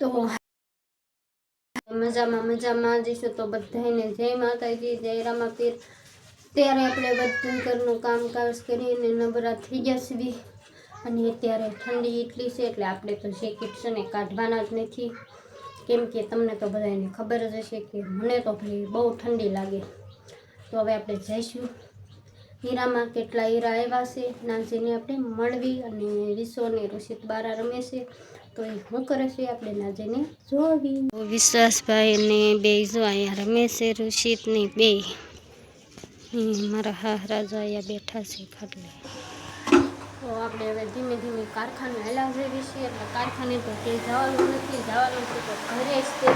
તો મજામાં મજામાં જઈશું તો બધાને જય માતાજી, જય રામાપીર. ત્યારે આપણે બધું ઘરનું કામકાજ કરીને નબળા થઈ છીએ. અને અત્યારે ઠંડી એટલી છે એટલે આપણે તો જેકેટ છે ને કાઢવાના જ નથી. કેમ કે તમને તો બધાને ખબર જ હશે કે મને તો ભાઈ બહુ ઠંડી લાગે. તો હવે આપણે જઈશું. હીરામાં કેટલા હીરા આવ્યા છે? નાનજીને આપણે મળવી અને રીસો અને ઋષિત બારા રમે છે. તો એ શું કરે છે? આપણે નાજીને જોવી. વિશ્વાસભાઈ ને બે જો અહીંયા રમે છે ઋષિતની બે. મારા હાહરા જો અહીંયા બેઠા છે ખાટલે. તો આપણે હવે ધીમે ધીમે કારખાને હેલા જઈએ છીએ. એટલે કારખાને તો તે જવાનું નથી. જવાનું છે તો ઘરે જ તે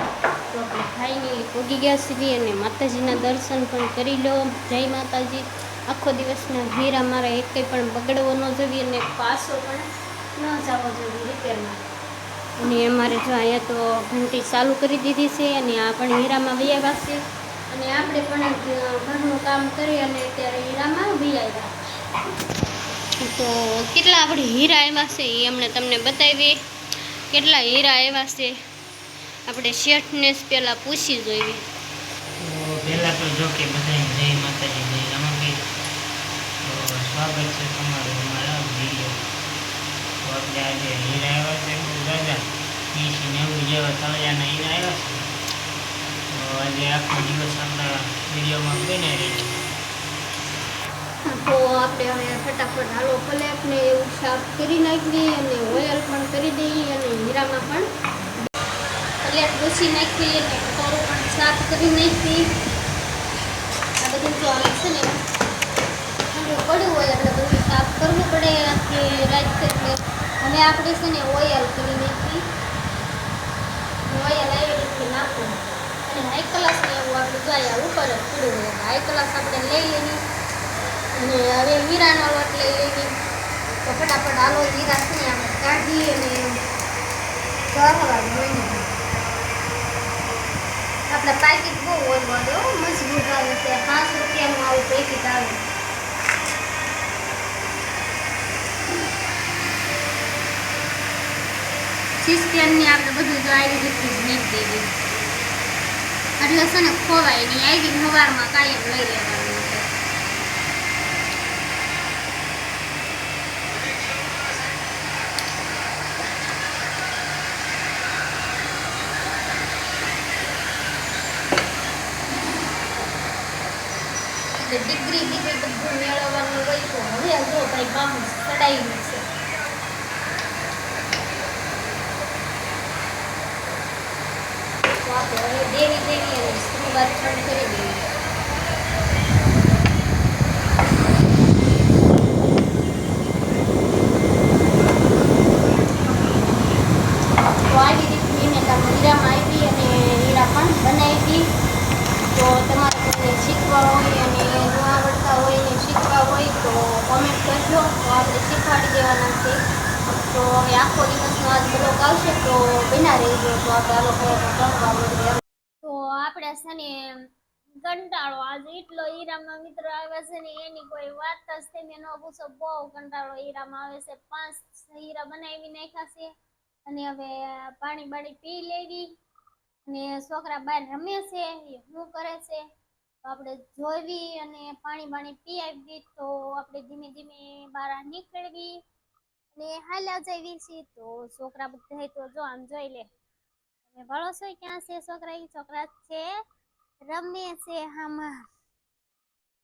તો આપણે ખાઈને પોગી ગયા છીએ અને માતાજીના દર્શન પણ કરી લો. જય માતાજી. આખો દિવસના હીરા મારા એકેય પણ બગડવો ન જોઈએ અને પાસો પણ ન જવો જોઈએ રિપેરમાં અને અમારે જો અહીંયા તો ઘંટી ચાલુ કરી દીધી છે અને આ પણ હીરામાં વી આવ્યા છે. અને આપણે પણ ઘરનું કામ કરી અને અત્યારે હીરામાં વી આવ્યા તો કેટલા આપણે હીરા આવ્યા છે એ અમને તમને બતાવીએ. કેટલા હીરા આવ્યા છે? આપણે શેઠને પહેલાં પૂછી જોઈએ. પહેલાં તો જો કે બધા જય માતાજી, જય રામાપીર સ્વાગત છે તમારું અમારા વીડિયો તો આપણે આજે હીરા આવ્યા છે બહુ દાદા એંસી જેવા તળિયાના હીરા આવ્યા છે? તો આજે આખો દિવસ આપણા વિડીયોમાં બને રહી તો આપણે હવે ફટાફટ હાલો પલેટને એવું સાફ કરી નાખીએ અને ઓઇલ પણ કરી દઈએ અને હીરામાં પણ પલેટ ઘૂસી નાખી અને કટોરો પણ સાફ કરી નાખીએ. આ બધું જો આવે છે ને પડ્યું હોય, એટલે બધું સાફ કરવું પડે આખી રાત એટલે. અને આપણે છે ને ઓઇલ કરી નાખી. ઓઇલ આવી રીતે નાખો. અને હાઈ ક્લાસ એવું આપણે જાય ઉપર જ પડ્યું હોય હાઈ ક્લાસ આપણે લઈ લેવી. અને હવે હીરાનો લોટ લઈ લેવી. તો ફટાફટ આલો હીરા છે ને આપણે કાઢી અને ગળવા જોઈએ આપણે પાકીટ બહુ બધો મજબૂત આવે છે. પાંચ રૂપિયાનું આવું પેકેટ આવે. સિસ્ટેમની આપણે બધું જો આવી રીતે જ મેક દેવી એટલે છે ને ખોવાય નહીં આવી સવારમાં કાયમ લઈ લેવાનું છે એટલે ડિગ્રી ડિગ્રી બધું મેળવવાનું હોય તો હવે જો ભાઈ કામ ચડાવી છે તો આપણે હવે દેવી દેવી અને શરૂઆત પણ કરી દઈએ તો આવી રીતની મેં તમે હીરામાં આવી અને હીરા પણ તો તમારે શીખવા હોય તો કોમેન્ટ કરજો તો આપણે શીખવાડી દેવાના છે. તો હવે આખો દિવસનો તો આપણે છે ને કંટાળો, આજે એટલો ઈરામાં મિત્રો આવે છે ને, એની કોઈ વાત જ તમે ન પૂછો. બહુ કંટાળો ઈરામાં આવે છે. પાંચ હીરા બનાવી નાખ્યા છે. અને હવે પાણી બાણી પી લેવી. અને છોકરા બહાર રમે છે. શું કરે છે? તો આપણે જોવી અને પાણી બાણી પી આવી. તો આપણે ધીમે ધીમે બહાર નીકળવી. અને હાલ્યા જઈએ છીએ તો છોકરા બધા તો જો આમ જોઈ લે. તમે ભણો છો ક્યાં છે છોકરા? એ છોકરા છે. રમે છે આમાં.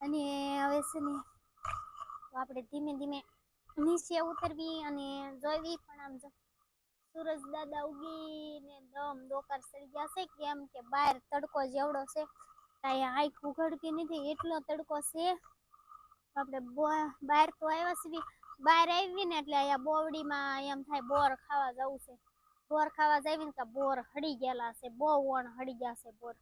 અને હવે છે ને તો આપણે ધીમે ધીમે નીચે ઉતરવી અને જોઈવી પણ આમ જો. સૂરજ દાદા ઉગીને દમ ડોકર સડી ગયા છે કેમ કે બહાર તડકો જેવડો છે. કાંઈ આંખ ઉઘડતી નથી, એટલો તડકો છે. આપણે બહાર તો આવ્યા છીએ. બહાર આવી એટલે અહીંયા બોવડીમાં એમ થાય બોર ખાવા જવું છે. બોર ખાવા જાવી ને તો બોર હળી ગયેલા છે, બહુ વણ હળી ગયા છે બોર.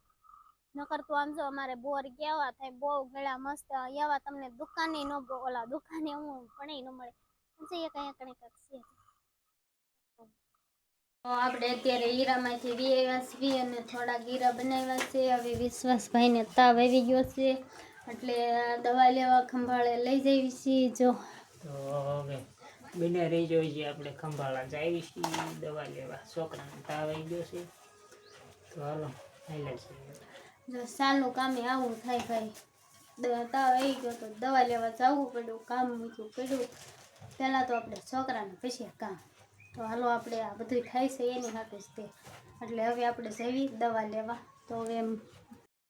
નકર તો આમ જો અમારે બોર કેવા થાય, બહુ ગળા મસ્ત, એવા તમને દુકાને ન ઓલા દુકાને હું પણ ન મળે. છે કઈ કઈ છે. તો આપણે અત્યારે હીરામાંથી વી આવ્યા છીએ અને થોડા ગીરા બનાવ્યા છે. હવે વિશ્વાસભાઈને તાવ આવી ગયો છે. એટલે દવા લેવા ખંભાળે લઈ જઈએ છીએ. જો તો હવે બંને રહી જોઈએ આપણે ખંભાળા જાવી છીએ, દવા લેવા. છોકરાને તાવ આવી ગયો છે. તો હાલો, હાલ્યા છીએ. જો સાલનું કામે આવું થાય ભાઈ. તાવ આવી ગયો તો દવા લેવા જવું પડ્યું, કામ મૂક્યું પડ્યું. પહેલાં તો આપણે છોકરાને પછી કામ. તો હાલો, આપણે આ બધું થાય છે એની સાથે જ તે. એટલે હવે આપણે જવી દવા લેવા. તો હવે એમ.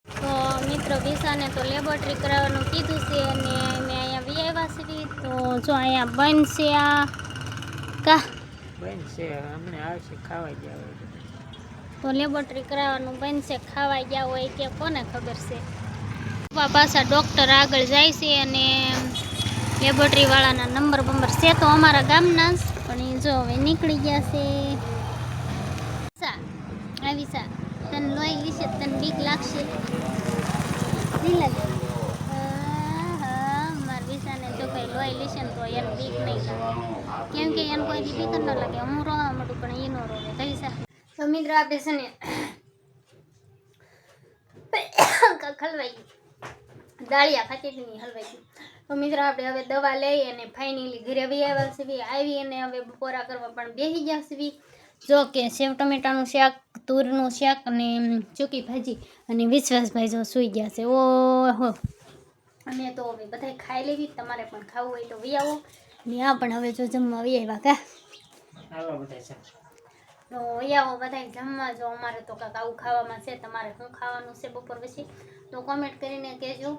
તો મિત્રો વિશાને તો લેબોરેટરી કરાવવાનું કીધું છે અને મેં વી આવ્યા છીએ તો જો અહીંયા બનશે આ. કા? બનશે અમને આવશે ખાવા જ આવે તો. લેબોરેટરી કરાવવાનું બનશે ખાવા ગયા હોય કે કોને ખબર છે? પાછા ડૉક્ટર આગળ જાય છે અને લેબોરેટરી વાળાના નંબર બંબર છે તો અમારા ગામના પણ એ જો હવે નીકળી ગયા છે. સા આવી સા. તને લોહી વિશે તને બીક લાગશે? નહીં લાગે ને તો એને બીક નહીં કેમ કે એને કોઈ બીક ન લાગે. હું રોવા માંડું, પણ એ ન રોવે. થઈ સા તો મિત્રો આપણે છે ને હલવાઈ ગયું. દાળિયા ખાતી હતી હલવાઈ ગયું. તો મિત્રો આપણે હવે દવા લઈ અને ફાઇનલી ઘરે બી આવ્યા છે આવી અને હવે બપોરા કરવા પણ બેસી ગયા છે જો કે સેવ ટમેટાનું શાક, તુરનું શાક અને ચૂકી ભાજી અને વિશ્વાસભાઈ જો સૂઈ ગયા છે. ઓહો. અમે તો હવે બધાય ખાઈ લેવી તમારે પણ ખાવું હોય તો વી આવો. ને આ પણ હવે જો જમવા વી આવ્યા કા? હાલો બધા તો આવો બધાય જમવા જો અમારે તો કાંક આવું ખાવામાં છે તમારે શું ખાવાનું છે બપોર પછી? તો કોમેન્ટ કરીને કહેજો.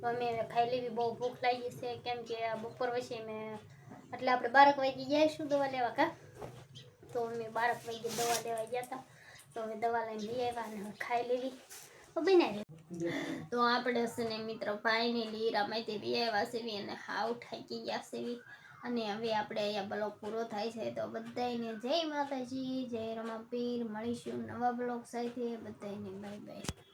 તો અમે હવે ખાઈ લેવી બહુ ભૂખ લાગી છે કેમ કે આ બપોર પછી અમે એટલે આપણે બારક વાગી જઈશું દવા લેવા કા? તો અમે બારક વાગે દવા લેવા ગયા હતા તો હવે દવા લઈને લઈ આવ્યા અને ખાઈ લેવી. બનાવી તો આપણે છે ને મિત્રો લીર અમે તે આવ્યા સેવી અને હાવ થાકી ગયા સેવી અને હવે આપણે અહીંયા બ્લોગ પૂરો થાય છે, તો બધાને જય માતાજી, જય રમાપીર, મળીશું નવા બ્લોગ સાથે. બધાને બાય બાય